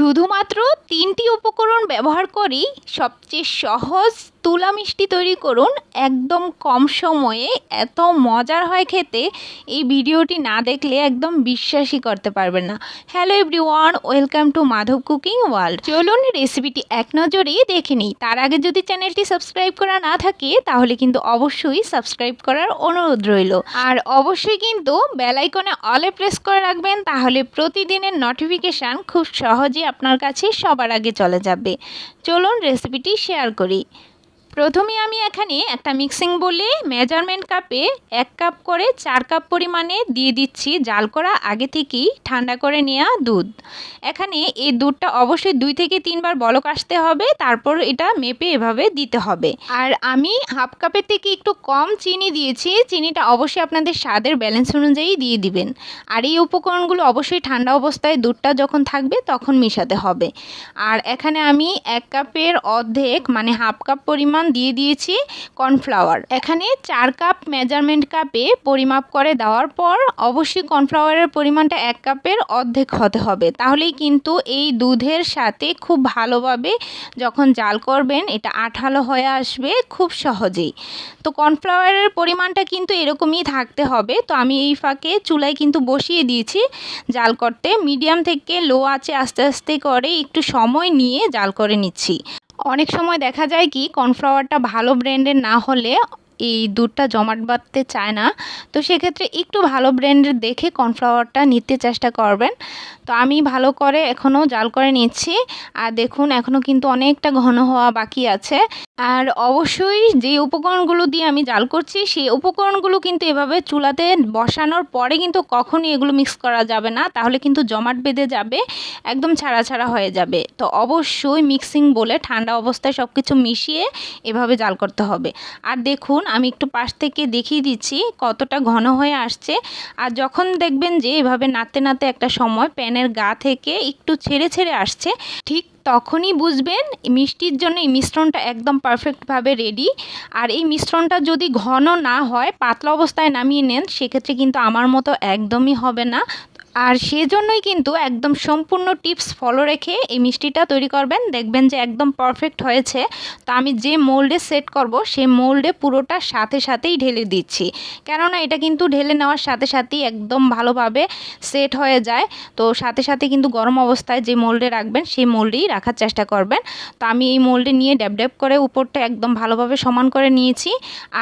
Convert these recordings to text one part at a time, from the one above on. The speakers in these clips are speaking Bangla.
শুধুমাত্র তিনটি উপকরণ ব্যবহার করেই সবচেয়ে সহজ তুলা মিষ্টি তৈরি করুন একদম কম সময়ে। এত মজার হয় খেতে, এই ভিডিওটি না দেখলে একদম বিশ্বাসই করতে পারবেন না। Hello everyone welcome to Madhav cooking world চলুন রেসিপিটি এক নজরেই দেখে নিই। তার আগে যদি চ্যানেলটি সাবস্ক্রাইব করা না থাকে, তাহলে কিন্তু অবশ্যই সাবস্ক্রাইব করার অনুরোধ রইল। আর অবশ্যই কিন্তু বেলাইকনে অলে প্রেস করে রাখবেন, তাহলে প্রতিদিনের নোটিফিকেশান খুব সহজেই আপনার কাছে সবার আগে চলে যাবে। চলুন রেসিপিটি শেয়ার করি। প্রথমে আমি এখানে একটা মিক্সিং বলে মেজারমেন্ট কাপে এক কাপ করে চার কাপ পরিমাণে দিয়ে দিচ্ছি জাল করা, আগে থেকেই ঠান্ডা করে নেওয়া দুধ। এখানে এই দুধটা অবশ্যই দুই থেকে তিনবার বলক আসতে হবে, তারপর এটা মেপে এভাবে দিতে হবে। আর আমি হাফ কাপের থেকে একটু কম চিনি দিয়েছি, চিনিটা অবশ্যই আপনাদের স্বাদের ব্যালেন্স অনুযায়ী দিয়ে দিবেন। আর এই উপকরণগুলো অবশ্যই ঠান্ডা অবস্থায় দুধটা যখন থাকবে তখন মিশাতে হবে। আর এখানে আমি এক কাপের অর্ধেক মানে হাফ কাপ পরিমাণ দিয়ে দিয়েছি কর্নফ্লাওয়ার। এখানে চার কাপ মেজারমেন্ট কাপে পরিমাপ করে দেওয়ার পর অবশ্যই কর্নফ্লাওয়ারের পরিমাণটা এক কাপের অর্ধেক হতে হবে। তাহলেই কিন্তু এই দুধের সাথে খুব ভালোভাবে যখন জাল করবেন, এটা আঠালো হয়ে আসবে খুব সহজেই। তো কর্নফ্লাওয়ারের পরিমাণটা কিন্তু এরকমই থাকতে হবে। তো আমি এই ফাঁকে চুলায় কিন্তু বসিয়ে দিয়েছি জাল করতে। মিডিয়াম থেকে লো আছে আস্তে আস্তে করে একটু সময় নিয়ে জাল করে নিচ্ছি। অনেক সময় দেখা যায় কি কর্নফ্লাওয়ারটা ভালো ব্র্যান্ডের না হলে এই দুধটা জমাট বাঁধতে চায় না, তো সেক্ষেত্রে একটু ভালো ব্র্যান্ডের দেখে কর্নফ্লাওয়ারটা নিতে চেষ্টা করবেন। তো আমি ভালো করে এখনও জাল করে নিচ্ছি, আর দেখুন এখনও কিন্তু অনেকটা ঘন হওয়া বাকি আছে। আর অবশ্যই যে উপকরণগুলো দিয়ে আমি জাল করছি, সেই উপকরণগুলো কিন্তু এভাবে চুলাতে বসানোর পরে কিন্তু কখনই এগুলো মিক্স করা যাবে না, তাহলে কিন্তু জমাট বেঁধে যাবে, একদম ছাড়া ছাড়া হয়ে যাবে। তো অবশ্যই মিক্সিং বলে ঠান্ডা অবস্থায় সব কিছু মিশিয়ে এভাবে জাল করতে হবে। আর দেখুন আমি একটু পাশ থেকে দেখিয়ে দিচ্ছি কতটা ঘন হয়ে আসছে। আর যখন দেখবেন যে এভাবে নাতে নাতে একটা সময় প্যানের গা থেকে একটু ছেড়ে ছেড়ে আসছে, ঠিক তখনই বুঝবেন মিষ্টির জন্য এই মিশ্রণটা একদম পারফেক্টভাবে রেডি। আর এই মিশ্রণটা যদি ঘন না হয়, পাতলা অবস্থায় নামিয়ে নেন, সেক্ষেত্রে কিন্তু আমার মতো একদমই হবে না। আর সেজন্যই কিন্তু একদম সম্পূর্ণ টিপস ফলো রেখে এই মিষ্টিটা তৈরি করবেন। দেখবেন যে একদম পারফেক্ট হয়েছে। তো আমি যে মোল্ডে সেট করব সেই মোল্ডে পুরোটা সাথে সাথেই ঢেলে দিচ্ছি। কেননা এটা কিন্তু ঢেলে নেওয়ার সাথে সাথেই একদম ভালোভাবে সেট হয়ে যায়। তো সাথে সাথে কিন্তু গরম অবস্থায় যে মোল্ডে রাখবেন, সেই মোল্ডেই রাখার চেষ্টা করবেন। তো আমি এই মোল্ডে নিয়ে ড্যাব ড্যাব করে উপরটা একদম ভালোভাবে সমান করে নিয়েছি।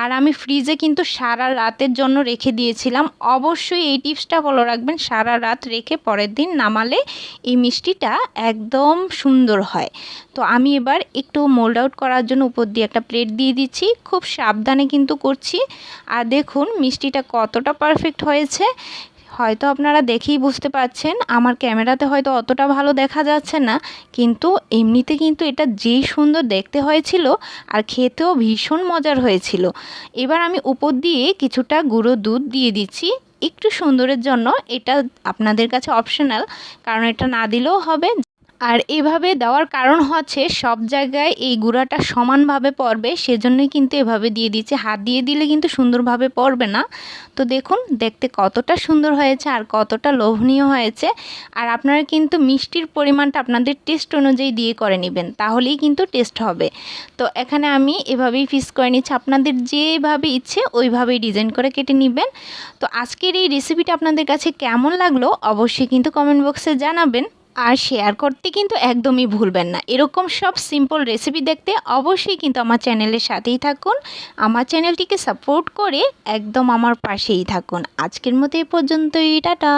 আর আমি ফ্রিজে কিন্তু সারা রাতের জন্য রেখে দিয়েছিলাম। অবশ্যই এই টিপসটা ফলো রাখবেন সারা রাত রেখে পরের দিন নামালে এই মিষ্টিটা একদম সুন্দর হয়। তো আমি এবার একটু মোল্ড আউট করার জন্য উপর দিয়ে একটা প্লেট দিয়ে দিচ্ছি। খুব সাবধানে কিন্তু করছি। আর দেখুন, মিষ্টিটা কতটা পারফেক্ট হয়েছে। হয়তো আপনারা দেখেই বুঝতে পারছেন, আমার ক্যামেরাতে হয়তো অতটা ভালো দেখা যাচ্ছে না। কিন্তু এমনিতে কিন্তু এটা যেই সুন্দর দেখতে হয়েছিল আর খেতেও ভীষণ মজার হয়েছিল। এবার আমি উপর দিয়ে কিছুটা গুঁড়ো দুধ দিয়ে দিচ্ছি। একটু সুন্দরের জন্য এটা আপনাদের কাছে অপশনাল কারণ এটা না দিলেও হবে। আর এভাবে দেওয়ার কারণ হচ্ছে সব জায়গায় এই গুঁড়াটা সমানভাবে পড়বে, সেজন্যই কিন্তু এভাবে দিয়ে দিচ্ছে। হাত দিয়ে দিলে কিন্তু সুন্দরভাবে পড়বে না। তো দেখুন, দেখতে কতটা সুন্দর হয়েছে আর কতটা লোভনীয় হয়েছে। আর আপনারা কিন্তু মিষ্টির পরিমাণটা আপনাদের টেস্ট অনুযায়ী দিয়ে করে নেবেন, তাহলেই কিন্তু টেস্ট হবে। তো এখানে আমি এভাবেই ফিস করে নিচ্ছি। আপনাদের যেভাবে ইচ্ছে ওইভাবেই ডিজাইন করে কেটে নেবেন। তো আজকের এই রেসিপিটা আপনাদের কাছে কেমন লাগল অবশ্যই কিন্তু কমেন্ট বক্সে জানাবেন। আর শেয়ার করতে কিন্তু একদমই ভুলবেন না। এরকম সব সিম্পল রেসিপি দেখতে অবশ্যই কিন্তু আমার চ্যানেলের সাথেই থাকুন। আমার চ্যানেলটিকে সাপোর্ট করে একদম আমার পাশেই থাকুন। আজকের মতো এই পর্যন্তই, টাটা।